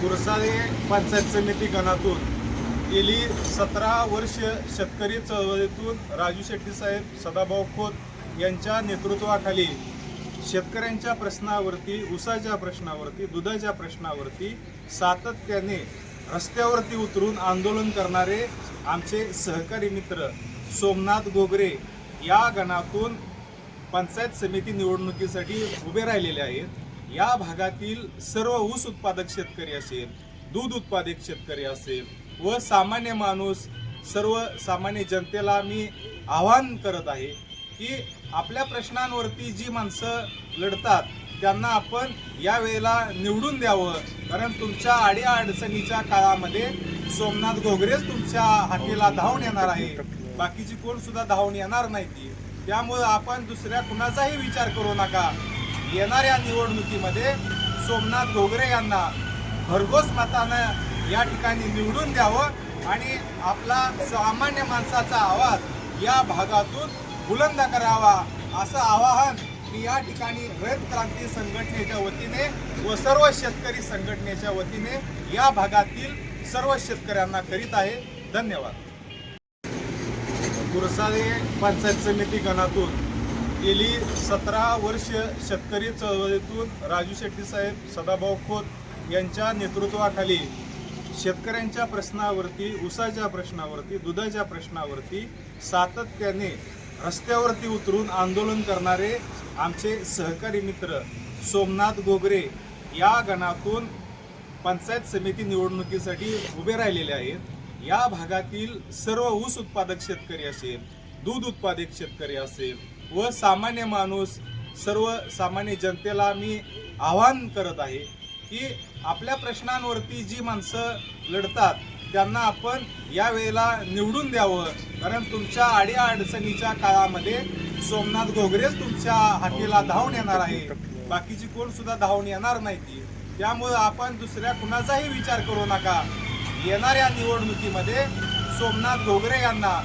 गुरसाळे पंचायत समिती गणातून गेली सतरा वर्ष शेतकरी चळवळीतून राजू शेट्टी साहेब सदाभाऊ खोत यांच्या नेतृत्वाखाली शेतकऱ्यांच्या प्रश्नावरती उसाच्या प्रश्नावरती दुधाच्या प्रश्नावरती सातत्याने रस्त्यावरती उतरून आंदोलन करणारे आमचे सहकारी मित्र सोमनाथ गोगरे या गणातून पंचायत समिती निवडणुकीसाठी उभे राहिलेले आहेत. या भागातील सर्व ऊस उत्पादक शेतकरी असेल दूध उत्पादक शेतकरी असेल व सामान्य माणूस सर्व सामान्य जनतेला मी आवाहन करत आहे की आपल्या प्रश्नांवरती जी माणसं लढतात त्यांना आपण या वेळेला निवडून द्यावं. कारण तुमच्या आड्या अडचणीच्या काळामध्ये सोमनाथ घोगरेच तुमच्या हाकेला धावून येणार आहे. बाकीची कोण सुद्धा धावून येणार नाही ती. त्यामुळं आपण दुसऱ्या कुणाचाही विचार करू नका. येणाऱ्या निवडणुकीमध्ये सोमनाथ डोगरे यांना भरघोस मतानं या ठिकाणी निवडून द्यावं आणि आपला सामान्य माणसाचा आवाज या भागातून बुलंद करावा असं आवाहन मी या ठिकाणी रयत क्रांती संघटनेच्या वतीने व सर्व शेतकरी संघटनेच्या वतीने या भागातील सर्व शेतकऱ्यांना करीत आहे. धन्यवाद. गुरसाळे पंचायत समिती गणातून गेली सतरा वर्ष शेतकरी चळवळीतून राजू शेट्टी साहेब सदाभाऊ खोत यांच्या नेतृत्वाखाली शेतकऱ्यांच्या प्रश्नावरती ऊसाच्या प्रश्नावरती दुधाच्या प्रश्नावरती सातत्याने रस्त्यावरती उतरून आंदोलन करणारे आमचे सहकारी मित्र सोमनाथ गोगरे या गणातून पंचायत समिती निवडणुकीसाठी उभे राहिलेले आहेत. या भागातील सर्व ऊस उत्पादक शेतकरी असेल दूध उत्पादक शेतकरी असेल व सामान्य माणूस सर्व सामान्य जनतेला मी आवाहन करत आहे की आपल्या प्रश्नांवरती जी माणसं लढतात त्यांना आपण या वेळेला निवडून द्यावं. कारण तुमच्या आड्या अडचणीच्या काळामध्ये सोमनाथ घोगरेच तुमच्या हाकेला धावून येणार आहे. बाकीची कोण सुद्धा धावून येणार नाही ती. त्यामुळं आपण दुसऱ्या कुणाचाही विचार करू नका. येणाऱ्या निवडणुकीमध्ये सोमनाथ घोगरे यांना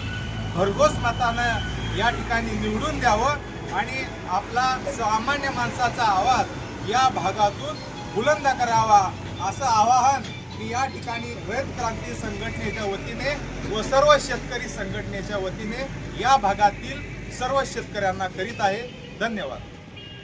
भरघोस मतानं या ठिकाणी निवडून द्यावं आणि आपला सामान्य माणसाचा आवाज या भागातून बुलंद करावा असं आवाहन मी या ठिकाणी रयत क्रांती संघटनेच्या वतीने व सर्व शेतकरी संघटनेच्या वतीने या भागातील सर्व शेतकऱ्यांना करीत आहे. धन्यवाद.